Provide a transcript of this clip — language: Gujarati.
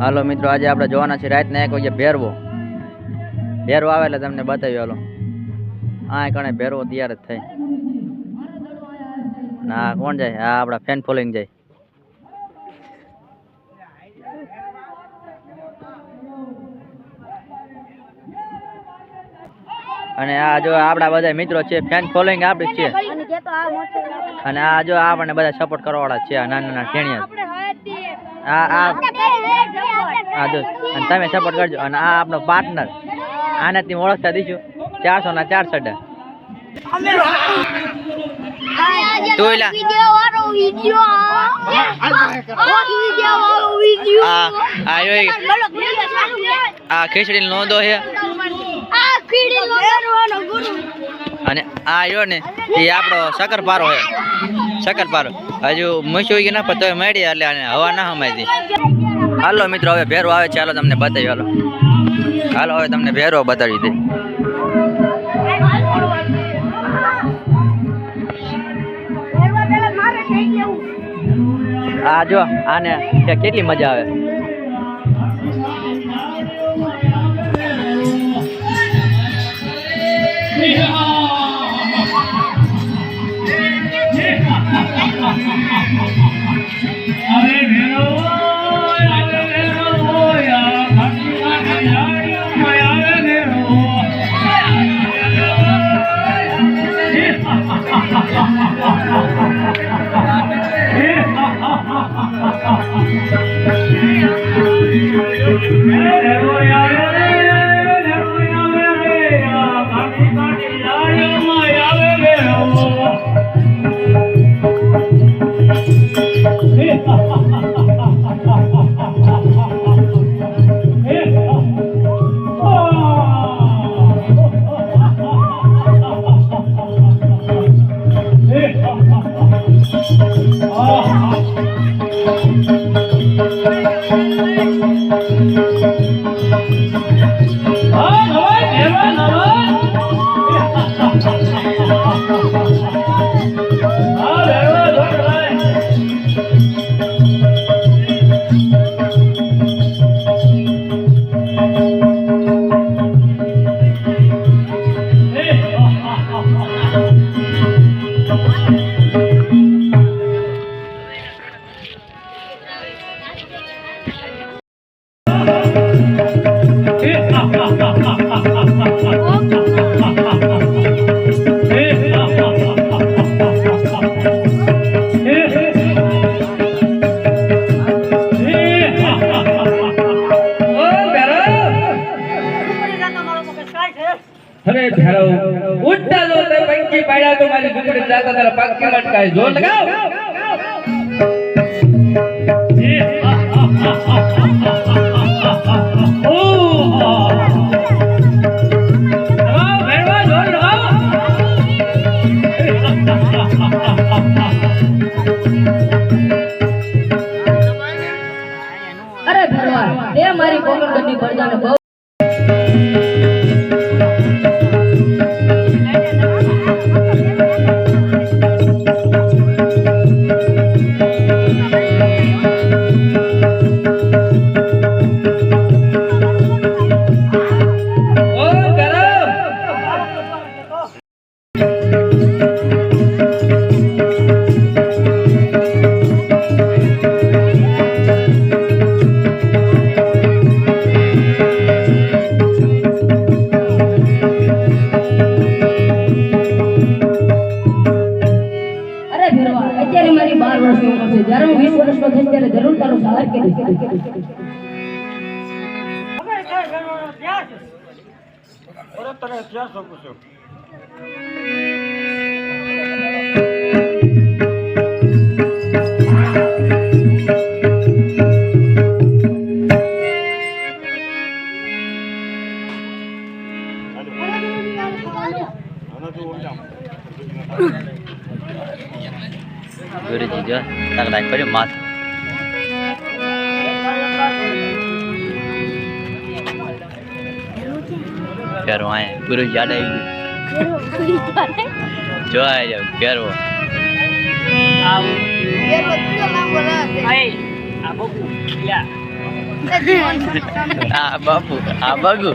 હાલો મિત્રો આજે આપણે જોવાના છે રાતના એક વાગે ભેરવો. ભેરવો આવે એટલે તમને બતાવ્યો હાલો. આ કણે ભેરવો તૈયાર જ થાય ના કોણ જાય? હા આપણા ફેન ફોલોઈંગ જાય. અને આ જો આપણા બધા મિત્રો છે ફેન ફોલોઈંગ આપણી છે. અને આ મોટો અને આ જો આપણને બધા સપોર્ટ કરવાવાળા છે નાના નાના ખેણિયા આ આ હા જો અને તમે સપોર્ટ કરજો. અને આ આપણો પાર્ટનર આને તમે ઓળખતા દઈશું. ચારસો ના ચાર સડા ખીચડી નોંધો છે અને આ જો ને એ આપણો શક્કરપારો છે શક્કરપારો હજુ મૂછું કે ના પણ તોય મળી એટલે હવા ના હમાયતી હાલો મિત્રો હવે ભેરો આવે છે. હાલો તમને બતાવી હાલો. હાલો હવે તમને ભેરો બતાવી દે આ જો આને કેટલી મજા આવે? અરે ભેરો ઉડતા જો તે પંખી પાડ્યા તો મારી લગાવ. અરે ભરવા એ મારી કોકણ ગઢી પડદાને બહુ મારી બાર વર્ષની ઉંમર છે જ્યારે હું વીસ વર્ષનો થઈશ ત્યારે જરૂર તારો સહાર કરીશ ગુરુજી જો તક લાગ પડ્યું માથ ફેરો આય ગુરુજી યાદ આવી ગયું જો આ જાવ ફેરવો આ બાપુ આ બગુ